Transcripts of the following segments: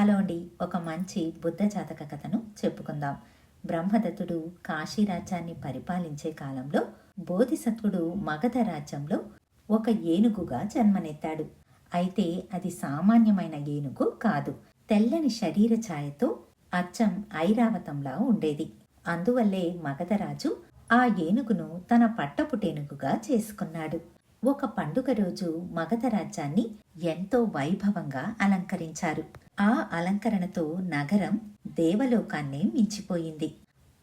Hello అండి ఒక మంచి బుద్ధ జాతక కథను చెప్పుకుందాం. బ్రహ్మదత్తుడు కాశీ రాజ్యాన్ని పరిపాలించే కాలంలో బోధిసత్వుడు మగధ రాజ్యంలో ఒక ఏనుగుగా జన్మనెత్తాడు. అయితే అది సామాన్యమైన ఏనుగు కాదు. తెల్లని శరీర ఛాయతో అచ్చం ఐరావతంలా ఉండేది. అందువల్లే మగధరాజు ఆ ఏనుగును తన పట్టపుటేనుగుగా చేసుకున్నాడు. ఒక పండుగ రోజు మగధ రాజ్యాన్ని ఎంతో వైభవంగా అలంకరించారు. ఆ అలంకరణతో నగరం దేవలోకాన్నే మించిపోయింది.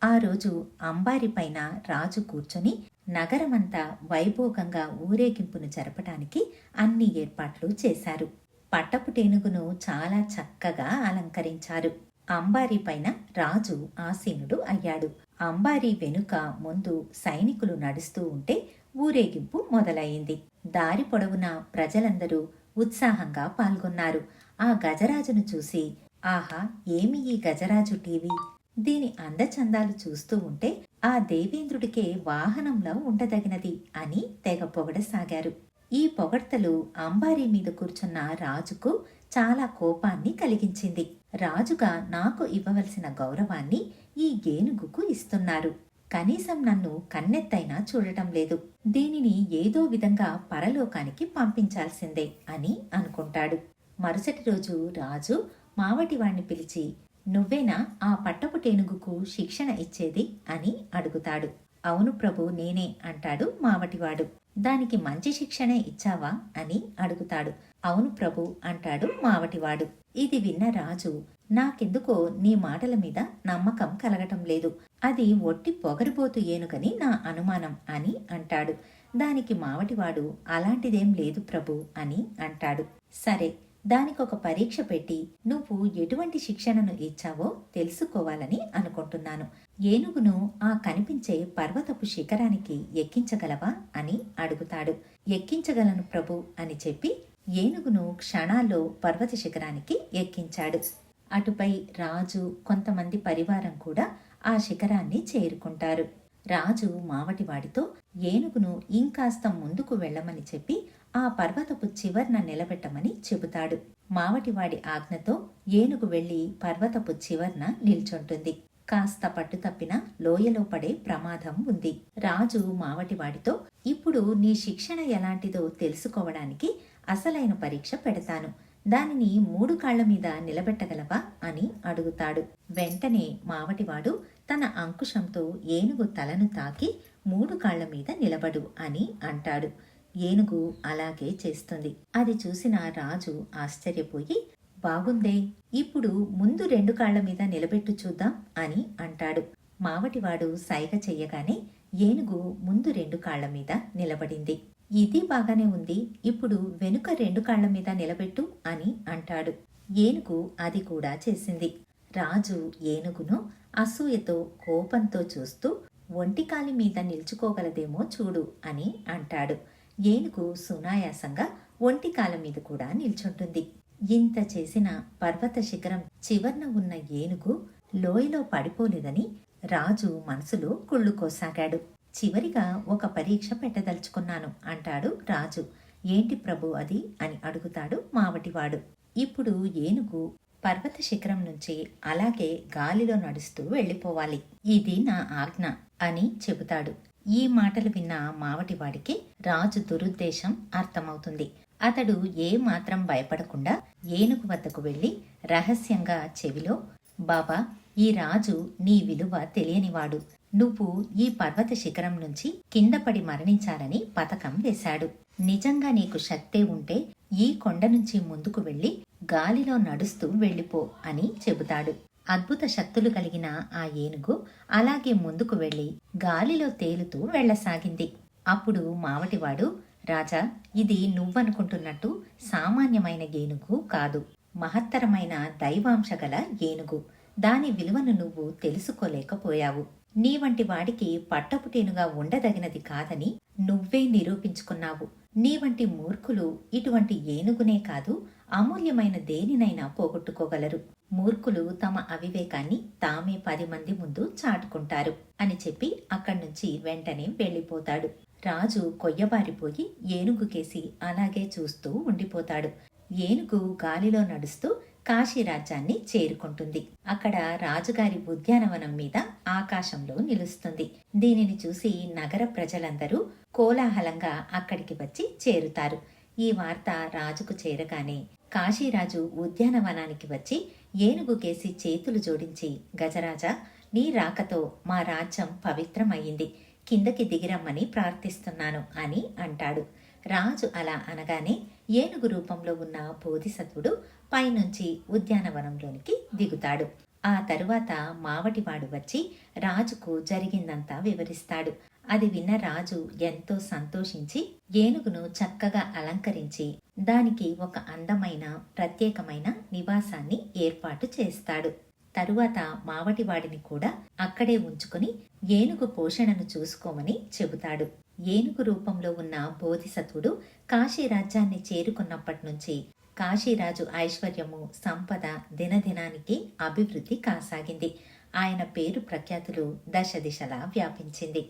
ఆ రోజు అంబారి పైన రాజు కూర్చొని నగరమంతా వైభోగంగా ఊరేగింపును జరపటానికి అన్ని ఏర్పాట్లు చేశారు. పట్టపుటేనుగును చాలా చక్కగా అలంకరించారు. అంబారి పైన రాజు ఆసీనుడు అయ్యాడు. అంబారి వెనుక ముందు సైనికులు నడుస్తూ ఉంటే ఊరేగింపు మొదలయ్యింది దారి పొడవునా ప్రజలందరూ ఉత్సాహంగా పాల్గొన్నారు. ఆ గజరాజును చూసి ఆహా ఏమి ఈ గజరాజు టీవీ? దీని అందచందాలు చూస్తూ ఉంటే ఆ దేవేంద్రుడికే వాహనంలో ఉండదగినది అని తెగ పొగడసాగారు. ఈ పొగడ్తలు అంబారీ మీద కూర్చున్న రాజుకు చాలా కోపాన్ని కలిగించింది. రాజుగా నాకు ఇవ్వవలసిన గౌరవాన్ని ఈ ఏనుగుకు ఇస్తున్నారు. కనీసం నన్ను కన్నెత్తైనా చూడటం లేదు. దీనిని ఏదో విధంగా పరలోకానికి పంపించాల్సిందే అని అనుకుంటాడు. మరుసటి రోజు రాజు మావటివాణ్ణి పిలిచి నువ్వేనా ఆ పట్టపుటేనుగుకు శిక్షణ ఇచ్చేది? అని అడుగుతాడు. అవును ప్రభు నేనే అంటాడు మావటివాడు దానికి మంచి శిక్షణే ఇచ్చావా? అని అడుగుతాడు. అవును ప్రభు అంటాడు మావటివాడు ఇది విన్న రాజు నాకెందుకో నీ మాటల మీద నమ్మకం కలగటం లేదు. అది ఒట్టి పొగరిపోతు ఏనుకని నా అనుమానం అని అంటాడు. దానికి మావటివాడు అలాంటిదేం లేదు ప్రభు అని అంటాడు. సరే దానికొక పరీక్ష పెట్టి నువ్వు ఎటువంటి శిక్షణను ఇచ్చావో తెలుసుకోవాలని అనుకుంటున్నాను. ఏనుగును ఆ కనిపించే పర్వతపు శిఖరానికి ఎక్కించగలవా అని అడుగుతాడు. ఎక్కించగలను ప్రభు అని చెప్పి ఏనుగును క్షణాల్లో పర్వత శిఖరానికి ఎక్కించాడు. అటుపై రాజు కొంతమంది పరివారం కూడా ఆ శిఖరాన్ని చేరుకుంటారు. రాజు మావటివాడితో ఏనుగును ఇంకాస్త ముందుకు వెళ్ళమని చెప్పి ఆ పర్వతపు చివర్న నిలబెట్టమని చెబుతాడు. మావటివాడి ఆజ్ఞతో ఏనుగు వెళ్ళి పర్వతపు చివర్న నిల్చుంటుంది. కాస్త పట్టు తప్పిన లోయలో పడే ప్రమాదం ఉంది. రాజు మావటివాడితో ఇప్పుడు నీ శిక్షణ ఎలాంటిదో తెలుసుకోవడానికి అసలైన పరీక్ష పెడతాను. దానిని మూడు కాళ్ళ మీద నిలబెట్టగలవా? అని అడుగుతాడు. వెంటనే మావటివాడు తన అంకుశంతో ఏనుగు తలను తాకి మూడు కాళ్ళ మీద నిలబడు అని అంటాడు. ఏనుగు అలాగే చేస్తుంది. అది చూసిన రాజు ఆశ్చర్యపోయి బాగుందే ఇప్పుడు ముందు రెండు కాళ్ళ మీద నిలబెట్టు చూద్దాం అని అంటాడు. మావటివాడు సైగ చెయ్యగానే ఏనుగు ముందు రెండు కాళ్ళ మీద నిలబడింది. ఇది బాగానే ఉంది ఇప్పుడు వెనుక రెండు కాళ్ళ మీద నిలబెట్టు అని అంటాడు. ఏనుగు అది కూడా చేసింది. రాజు ఏనుగును అసూయతో కోపంతో చూస్తూ ఒంటికాలి మీద నిల్చుకోగలదేమో చూడు అని అంటాడు. ఏనుగు సునాయాసంగా ఒంటికాల మీద కూడా నిల్చుంటుంది. ఇంత చేసిన పర్వత శిఖరం చివర్న ఉన్న ఏనుగు లోయలో పడిపోలేదని రాజు మనసులో కుళ్ళుకోసాగాడు చివరిగా ఒక పరీక్ష పెట్టదలుచుకున్నాను అంటాడు రాజు. ఏంటి ప్రభు అది? అని అడుగుతాడు మావటివాడు. ఇప్పుడు ఏనుగు పర్వత శిఖరం నుంచి అలాగే గాలిలో నడుస్తూ వెళ్ళిపోవాలి. ఇది నా ఆజ్ఞ అని చెబుతాడు. ఈ మాటలు విన్న మావటివాడికి రాజు దురుద్దేశం అర్థమవుతుంది. అతడు ఏ మాత్రం భయపడకుండా ఏనుగు వద్దకు వెళ్ళి రహస్యంగా చెవిలో బాబా ఈ రాజు నీ విలువ తెలియనివాడు. నువ్వు ఈ పర్వత శిఖరం నుంచి కింద పడి మరణించాలని పథకం వేశాడు. నిజంగా నీకు శక్తే ఉంటే ఈ కొండ నుంచి ముందుకు వెళ్ళి గాలిలో నడుస్తూ వెళ్ళిపో అని చెబుతాడు. అద్భుత శక్తులు కలిగిన ఆ ఏనుగు అలాగే ముందుకు వెళ్ళి గాలిలో తేలుతూ వెళ్ళసాగింది అప్పుడు మావటివాడు రాజా ఇది నువ్వనుకుంటున్నట్టు సామాన్యమైన ఏనుగు కాదు. మహత్తరమైన దైవాంశ గల ఏనుగు. దాని విలువను నువ్వు తెలుసుకోలేకపోయావు. నీ వంటి వాడికి పట్టపుటేనుగా ఉండదగినది కాదని నువ్వే నిరూపించుకున్నావు. నీ వంటి మూర్ఖులు ఇటువంటి ఏనుగునే కాదు. అమూల్యమైన దేనినైనా పోగొట్టుకోగలరు. మూర్ఖులు తమ అవివేకాన్ని తామే పది మంది ముందు చాటుకుంటారు అని చెప్పి అక్కడి నుంచి వెంటనే వెళ్ళిపోతాడు. రాజు కొయ్యబారిపోయి ఏనుగుకేసి అలాగే చూస్తూ ఉండిపోతాడు. ఏనుగు గాలిలో నడుస్తూ కాశీ రాజ్యాన్ని చేరుకుంటుంది. అక్కడ రాజుగారి ఉద్యానవనం మీద ఆకాశంలో నిలుస్తుంది. దీనిని చూసి నగర ప్రజలందరూ కోలాహలంగా అక్కడికి వచ్చి చేరుతారు. ఈ వార్త రాజుకు చేరగానే కాశీరాజు ఉద్యానవనానికి వచ్చి ఏనుగుకేసి చేతులు జోడించి గజరాజా నీ రాకతో మా రాజ్యం పవిత్రమయ్యింది. కిందకి దిగిరమ్మని ప్రార్థిస్తున్నాను అని అంటాడు. రాజు అలా అనగానే ఏనుగు రూపంలో ఉన్న బోధిసత్వుడు పైనుంచి ఉద్యానవనంలోనికి దిగుతాడు. ఆ తరువాత మావటివాడు వచ్చి రాజుకు జరిగిందంతా వివరిస్తాడు. అది విన్న రాజు ఎంతో సంతోషించి ఏనుగును చక్కగా అలంకరించి దానికి ఒక అందమైన ప్రత్యేకమైన నివాసాన్ని ఏర్పాటు చేస్తాడు. తరువాత మావటివాడిని కూడా అక్కడే ఉంచుకుని ఏనుగు పోషణను చూసుకోమని చెబుతాడు. ఏనుగు రూపంలో ఉన్న బోధిసత్వుడు కాశీ రాజ్యాన్ని చేరుకున్నప్పటి నుంచి కాశీరాజు ఐశ్వర్యము సంపద దినదినానికి అభివృద్ధి కాసాగింది. ఆయన పేరు ప్రఖ్యాతులు దశ దిశలా వ్యాపించింది.